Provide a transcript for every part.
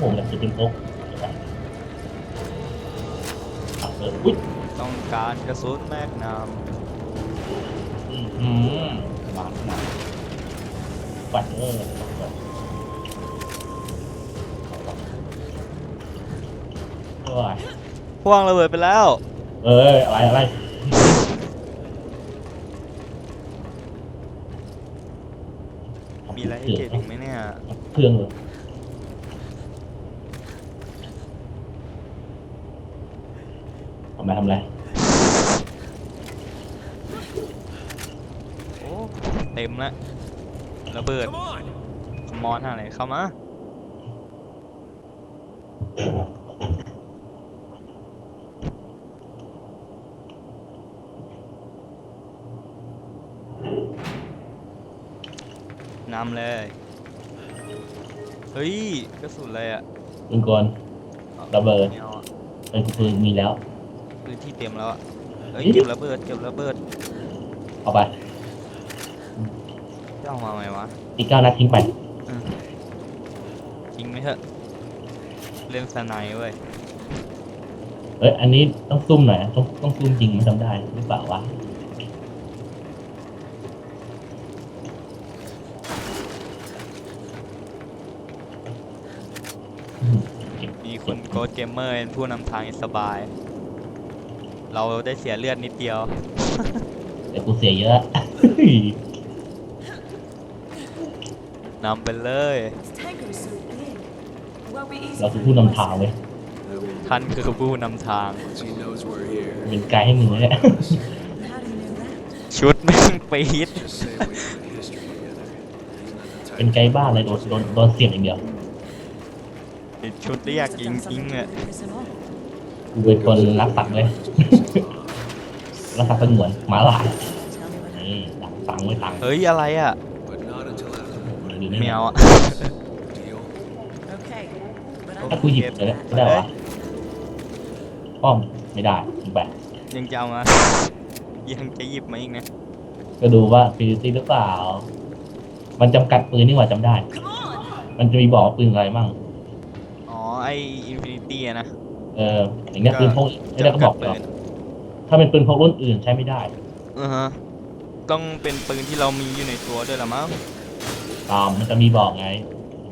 ผมอยากจะเป็นพกตัดเลยอุ้ยต้องการกระสุนแมกนัมอืมอืมมาหนักปัดเออโอ้ยพ่วงระเบิดไปแล้ว เอ้ยอะไรอะไรมีอะไรให้เก็บอีกไหมเนี่ย เครื่องเลย ทำไมทำอะไรโอ้เต็มแล้วระเบิดขมอนอะไรเข้ามานำเลย เฮ้ยกระสุนอะไรอะปืนกลระเบิด ไม่อาอะเป็นปืนมีแล้ว พื้นที่เต็มแล้วอะเฮ้ยนี่เก็บระเบิดเก็บระเบิดเอาไปจะเอามาไหมวะอีกเก้านัดทิ้งไปอืมทิ้งไหมเถอะเล่นสไนด์เว้ยเอ้ยอันนี้ต้องซุ่มหน่อยนะต้องต้องซุ่มจริงมันทำได้หรือเปล่าวะอืมเก็บมีคุณโกดเกมเมอร์เป็นผู้นำทางอย่างสบาย เราได้เสียเลือดนิดเดียวเดี๋ยวกูเสียเยอะ นำไปเลย This tango is so big. Won't be easy เรา for คือ him ผู้ to นำทาง find. เว้ยท่านคือผู้นำทาง She knows we're here. เป็นไกด์ให้มึงเลยเนี่ย How do you know that? ชุดแม่งปี๊ด Just say we have a history together. He's not the เป็น type ไกด์บ้านเลยโดนโดนโดนเสียบอย่างเดียว ชุดเรียกจริงจริงๆอะ Piss him off. กูเป็นคนรักสัตว์เลย รักสัตว์สงวนหมาหลาย Tell me what นี่ดังตังไว้ตังเฮ้ย อะไรอะ But not until after the war. ดูแมนี่วอะ Deal? Okay. But ถ้ากูหยิบเลยนะได้วะป้อมไม่ได้ทิ้งไปยังจะเอามา ยังจะหยิบมาอีกนะ ก็ดูว่าฟิลิตี้หรือเปล่า มันจำกัดปืนนี่หว่าจำได้ Come on! มันจะมีบอกว่าปืนอะไรมั่งอ๋อ ไออินฟินิตี้นะ เอออย่างเงี้ยปืนพกไม่ได้ก็บอกจำหรกัอกดปืนถ้าเป็นปืนพกรุ่นอื่นใช้ไม่ได้อือฮะต้องเป็นปืนที่เรามีอยู่ในตัวด้วยละมั้งตามมันจะมีบอกไง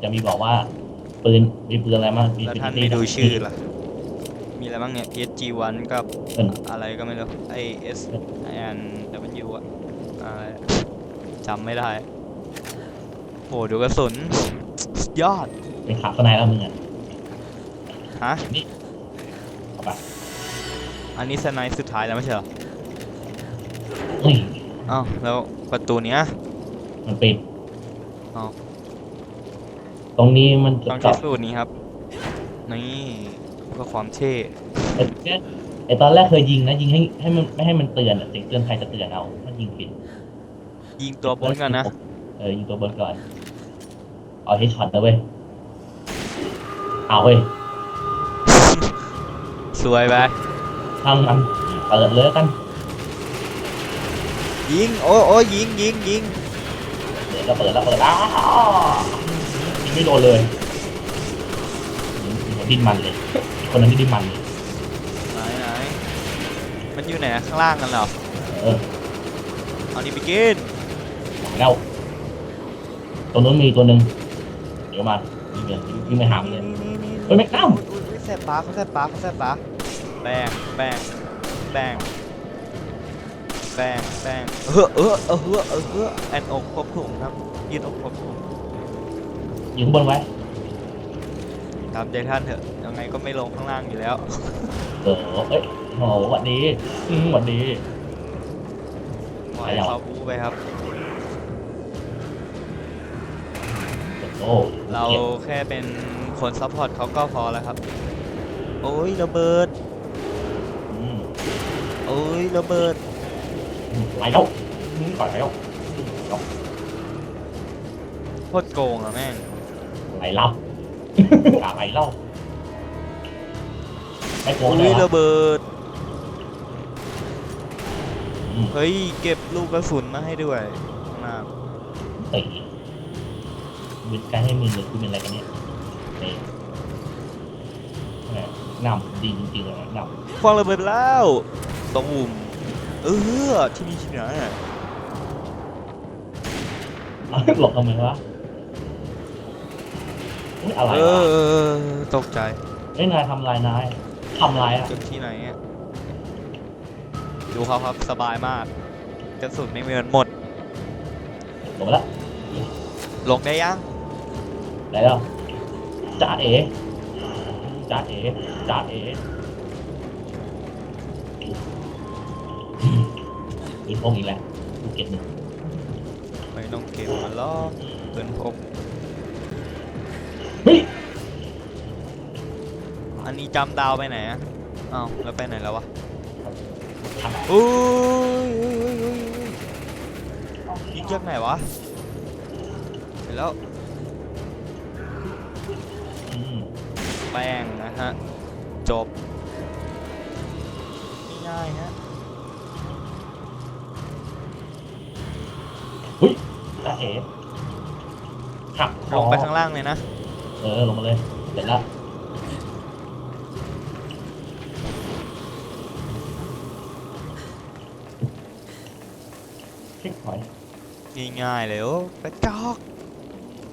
จะมีบอกว่า ปืนมีปืนอะไรมั่งแล้วท่านไม่ดูชื่อล่ะ มีอะไรบ้างเนี่ย SG1 กับเอออะไรก็ไม่รู้ไอ S and W อะอะไรจำไม่ได้โอ้ดูกระสุนสุดยอดเป็นขาสไนแล้วมึงอะฮะเอาไปอันนี้สไนด์สุดท้ายแล้วไม่ใช่เหรอเฮ้ยอ้าวแล้วประตูเนี้ยมันปิด อ้าวตรงนี้มันจะต้องกลัใช้บสูตรนี้ครับ นี่เพื่อความเท่ไอ้เนี่ยไอตอนแรกเคยยิงนะยิงให้ให้มันไม่ให้มันเตือนอะเสียงเตือนใครจะเตือนเอาถ้ายิงผิดยิงตัวบนกันนะเออยิงตัวบนก่อนเอาเฮดช็อตนะเว้ยเอาเว้ย สวยไปทางมันเปิดเลยแล้วกัน ยิงโอ้โอ้ยิงยิงยิงเปิดแล้วเปิดแล้วเปิดแล้วยิงไม่โดนเลยดิ้นมันเลยอีกคนนั้นนี่ดิ้นมันเลยไหนไหนมันอยู่ไหนอะข้างล่างกันเหรอเออเอานี่ไปกินแล้วตัวนู้นมีตัวหนึ่งเดี๋ยวมายิงเลยยิงไม่หามนเลยเฮ้ยแม็กนัมอุ๊ยอุ๊ย แสบปากเขาแสบปากเขาแสบปากแบงแบงแบงแบงแบงเออเออเออเออเออเออแอนอกครบถุงครับยืดอกครบถุงยิงข้างบนไว้ตามใจท่านเถอะยังไงก็ไม่ลงข้างล่างอยู่แล้วเออเอ้ยโอ้โหหวัดดีอืมหวัดดีปล่อยไปแล้วเขาบูไปครับ โอ้เราแค่เป็นคนซัพพอร์ตเขาก็พอแล้วครับ โอ้ยระเบิดอืมโอ้ยระเบิดไหลแล้วอืมก่อนแล้วโคตรโกงอะแม่งไหลเล่าอะไรเล่าไม่โกงโอ้เลยยเหรอระเบิดอืมเฮ้ยเก็บลูกกระสุนมาให้ด้วยข้างหน้าตีวิดการให้มึงเลยคุณเป็นอะไรกันเนี่ยเตะ นำดีจริงๆเลยแม็กนัมคว้างระเบิดไปแล้วตูมเออที่นี่ที่ไหนอะหลบทำไมวะอุ๊ยอะไรเอวะอตกใจเอ้ยนายทำลายนายทำลายอะจุดที่ไหนอะดูเขาครับสบายมากกระสุนไม่มีมันหมด หลบไปแล้วลงได้ยัง ไหนแล้วจ่าเอ๋ จ่าเอ๋จ่าเอ๋อืมปืนพกอีกแล้วภูเก็ตหนึ่งไม่ต้องเก็บมันล้อกเกินพกเฮ้ยอันนี้จำดาวไปไหนอะอ้าวแล้วไปไหนแล้ววะทันอุ้ยอุ้ยอุ้ยอุ้ยอุ้ยยิงจากไหนวะเห็นแล้ว แป้งนะฮะ จบ ง่ายๆฮะจ่าเอ๋หักคลองไปข้างล่างเลยนะ เออ ลงมาเลย เสร็จแล้วเช็คพอยต์ง่ายๆเลยโอ้กระจอก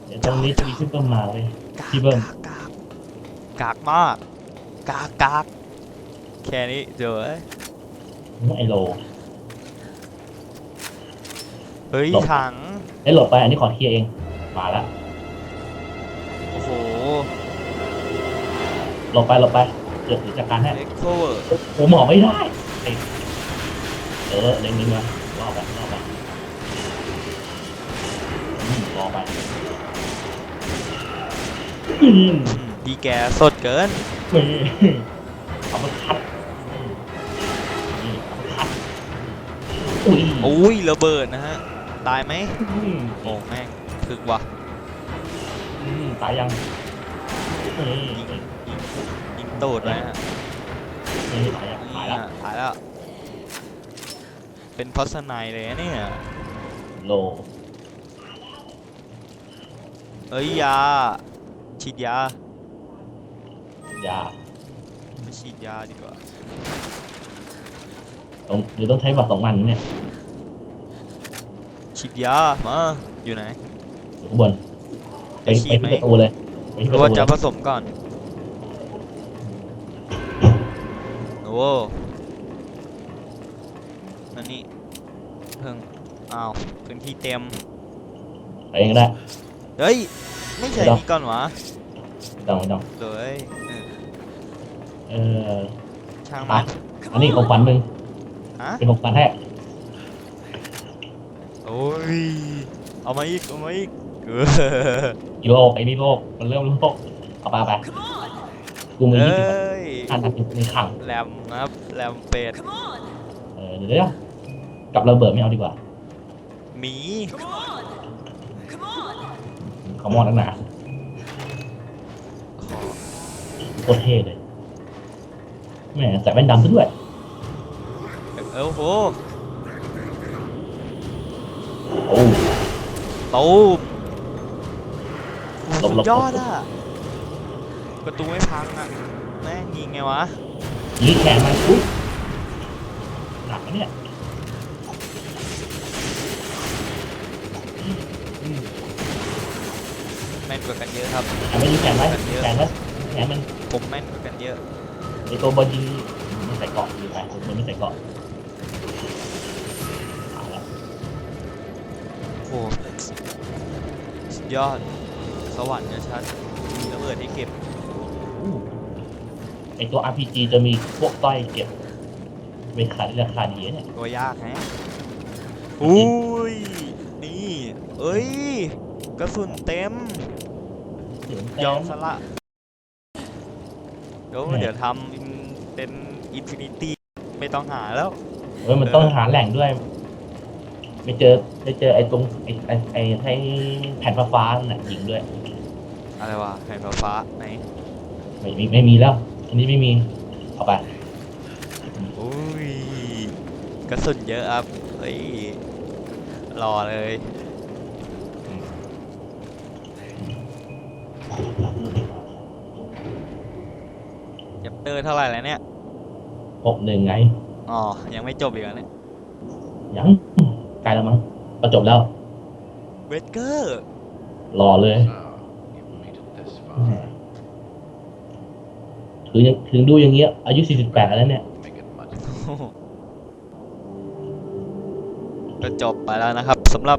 เดี๋ยวตรงนี้จะมีซุปเปอร์มาร์เลยกากพี่เบิ้ม กากกากมาก กากกากแค่นี้เจอเอ้ยไอโลเฮ้ยหลบถังไอโหลดไปอันนี้ขอเคลียร์เอง มาแล้วโอ้โหหลบไปหลบไปเกิดจัดการให้เล็กโคเวอร์ผมหมอไม่ได้ไอ้เออเล็งนี้มารอไปรอไปอืมรอไปอืม ดีแกสดเกินนี่เอามาคัดอืมนี่เอามาคัดอุ้ยอุ้ยระเบิดนะฮะ ตายไหมอืมโอ้แม่งถึกว่ะอืมตายยังนี่ยิงยิงยิงตูดไว้ฮะนี่ตายยังตายแล้วอะตายแล้ว เป็นเพราะสไนยเลยนะเนี่ยโลเอ้ยยาฉีดยา ยาไปฉีดยาดีกว่าต้องหรือต้องใช้บัตรสองอันเนี่ยฉีดยามาอยู่ไหนอยู่ข้างบนไปจะฉีไปดไหมที่ประตูเลยไปหที่ปรือระว่าตูจะเลยผสมก่อนโอ้โหอันนี้เพิ่งอ้าวพื้นที่เต็มไปเองก็ได้เฮ้ยไม่ใช่ไม่ต้องนี่ก่อนวะไม่ต้องไม่ต้องเลย เออเออช่างมามันอันนี้ของขวัญมึงฮะเป็นของขวัญให้โอ้ยเอามาอีกเอามาอีกเอออีโลกไอ้นี่โลกมันเริ่มโลกเอาไปเอาไปกูมือเอยี่สิบ้ยอันนั้นในขังแรมนะครับแรมเป็ด Come on! เออเดี๋ยวเดี๋ยวกับระเบิดไม่เอาดีกว่าหมี Come on! Come on! เขามองนักหนาขอโคตรเท่เลย แหมใส่แว่นดำซะด้วย เออโอ้โหโอ้ ตูมหลบสุหลดบยอดอะ ประตูไม่พังอะ แม่งยิงไงวะนี่แขนมันอุ้ยหนักนะเนี่ยอืมแม่นกว่ากันเยอะครับแขนมันยิงแขนไว้แขนแล้วแขนมันผมแม่นกว่ากันเยอะไอตัวบอลยิงมันใส่เกราะอยู่ไปมันไม่ใส่เกราะเอาละโอ้สุดยอด สวรรค์ชัดๆมีระเบิดให้เก็บอู้ไอตัว RPG จะมีพวกต้อยเก็บเวขายราคาดีนะเนี่ยตัวยากแฮะอุ้ย นี่ เอ้ย กระสุนเต็มเดี๋ยวมันยอมแต้สละ เดี๋ยวแหม่เดี๋ยวทำเป็นอินฟินิตี้ไม่ต้องหาแล้ว เออมันต้องหาแหล่งด้วย ไม่เจอไม่เจอไอ้ตรงไอ้ไอ้ไอ้ไอ้แผ่นฟ้าๆนั่นน่ะยิงด้วย อะไรวะแผ่นฟ้าๆไหนไม่มีไม่มีแล้ว อันนี้ไม่มี เอาไปอุ้ยกระสุนเยอะครับเฮ้ยรอเลยอย่า เตอร์เท่าไหร่แล้วเนี่ยหกหนึ่งไง อ๋อยังไม่จบอีกแล้วเนี่ยยังใกล้แล้วมั้งก็จบแล้ว เวสเกอร์รอเลย So, you've made it this far. ถือยังถึงดูอย่างเงี้ย อายุ 48 แล้วเนี่ย Make it much ก็จบไปแล้วนะครับสำหรับ